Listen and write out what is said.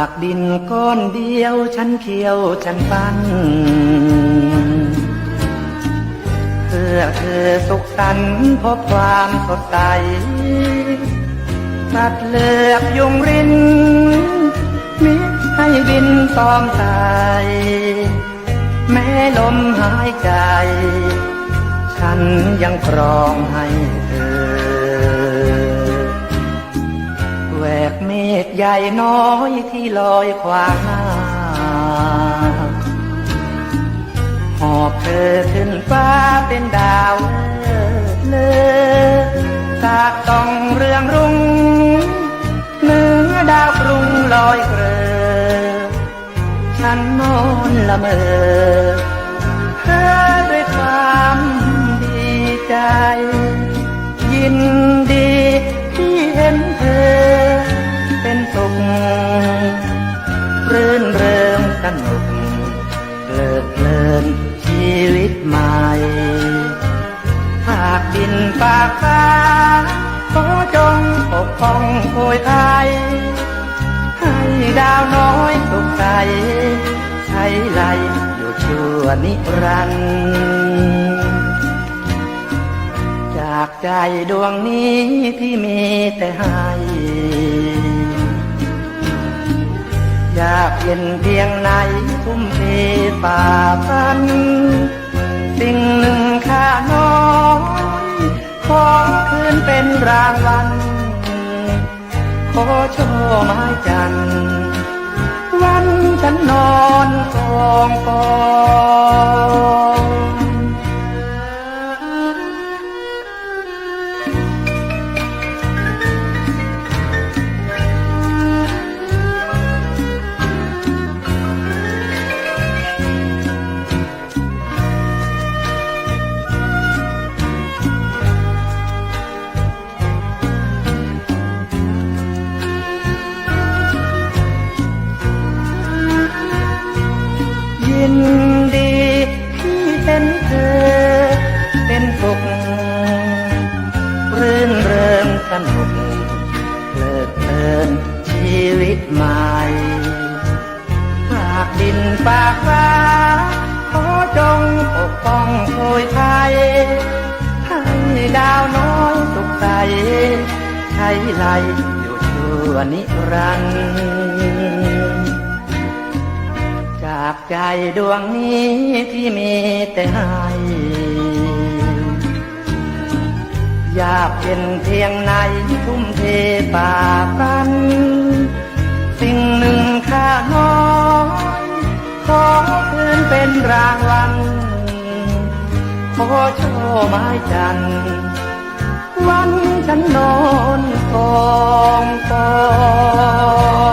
ากดินก้อนเดียว ฉันเคี้ยวฉันปั้นเพื่อเธอสุขสันต์พบความสดใสตัดเลือกยุงรินมิให้บินตอมตายแม้ลมหายใจ ฉันยังครองให้เธอแหวก ใหญ่น้อยที่ลอยขวางหน้าหอบเธอขึ้นฟ้าเป็นดาวเลิศเลอสากต้องเรืองรุ่งเหนือดาวกรุงลอยเกลอฉันนอนละเมอ เพลิดเพลินชีวิตใหม่ภาคดินปากฟ้าขอจงปกป้องโพยไทยให้ดาวน้อยสุขใสใช้ไหลอยู่ชั่วนิรันดร์จากใจดวงนี้ที่มีแต่ให้ ยากเห็นเพียงไหนทุ่มเทฝ่าฟัน สิ่งหนึ่งค่าน้อยขอคืนเป็นรางวัล ขอโชว์ไม้จัน วันฉันนอนกองกอง ใหม่ภาคดินปากฟ้าขอจงปกป้องโพยไทยให้ดาวน้อยสุขใสใช้ไหลอยู่ชั่วนิรันดร์จากใจดวงนี้ที่มีแต่ให้อยากเป็นเพียงในทุ่มเทป่าปัน โชว์ไม้จัน วันฉันนอนกองกอง